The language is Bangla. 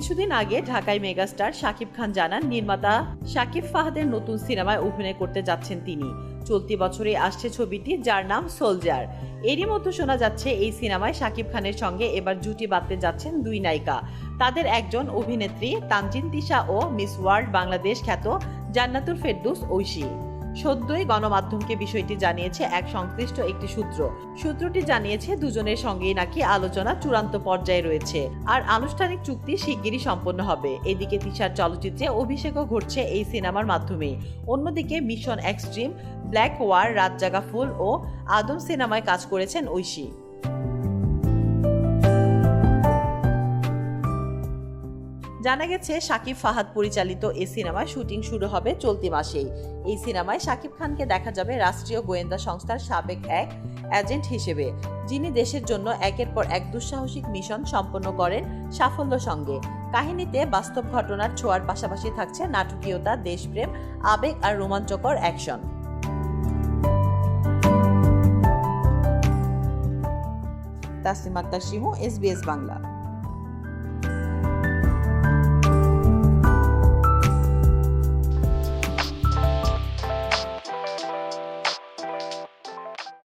কিছুদিন আগে ঢাকায় মেগাস্টার শাকিব খান জানান, নির্মাতা শাকিব ফাহাদের নতুন সিনেমায় অভিনয় করতে যাচ্ছেন তিনি। চলতি বছরে আসছে ছবিটি, যার নাম সোলজার। এরই মধ্যে শোনা যাচ্ছে, এই সিনেমায় শাকিব খানের সঙ্গে এবার জুটি বাঁধতে যাচ্ছেন দুই নায়িকা। তাদের একজন অভিনেত্রী তানজিন তিশা ও মিস ওয়ার্ল্ড বাংলাদেশ খ্যাত জান্নাতুল ফেরদুস ঐশী। সদ্যই গণমাধ্যমকে বিষয়টি জানিয়েছে এক সংশ্লিষ্ট একটি সূত্র। সূত্রটি জানিয়েছে দুজনের সঙ্গেই নাকি আলোচনা চূড়ান্ত পর্যায়ে রয়েছে আর আনুষ্ঠানিক চুক্তি শিগগিরই সম্পন্ন হবে। এদিকে তিশার চলচ্চিত্রে অভিষেকও ঘটছে এই সিনেমার মাধ্যমে। অন্যদিকে মিশন এক্সট্রিম, ব্ল্যাক ওয়ার, রাত জাগা ফুল ও আদম সিনেমায় কাজ করেছেন ঐশী। জানা গেছে, শাকিব ফাহাদ পরিচালিত এই সিনেমায় শুটিং শুরু হবে চলতি মাসেই। এই সিনেমায় শাকিব খানকে দেখা যাবে রাষ্ট্রীয় গোয়েন্দা সংস্থার সাবেক এক এজেন্ট হিসেবে, যিনি দেশের জন্য একের পর এক দুঃসাহসিক মিশন সম্পন্ন করেন সাফল্য সঙ্গে। কাহিনীতে বাস্তব ঘটনার ছোঁয়ার পাশাপাশি থাকছে নাটকীয়তা, দেশপ্রেম, আবেগ আর রোমাঞ্চকর অ্যাকশন। তাসলিম আক্তার শিমু এসবিএস বাংলা।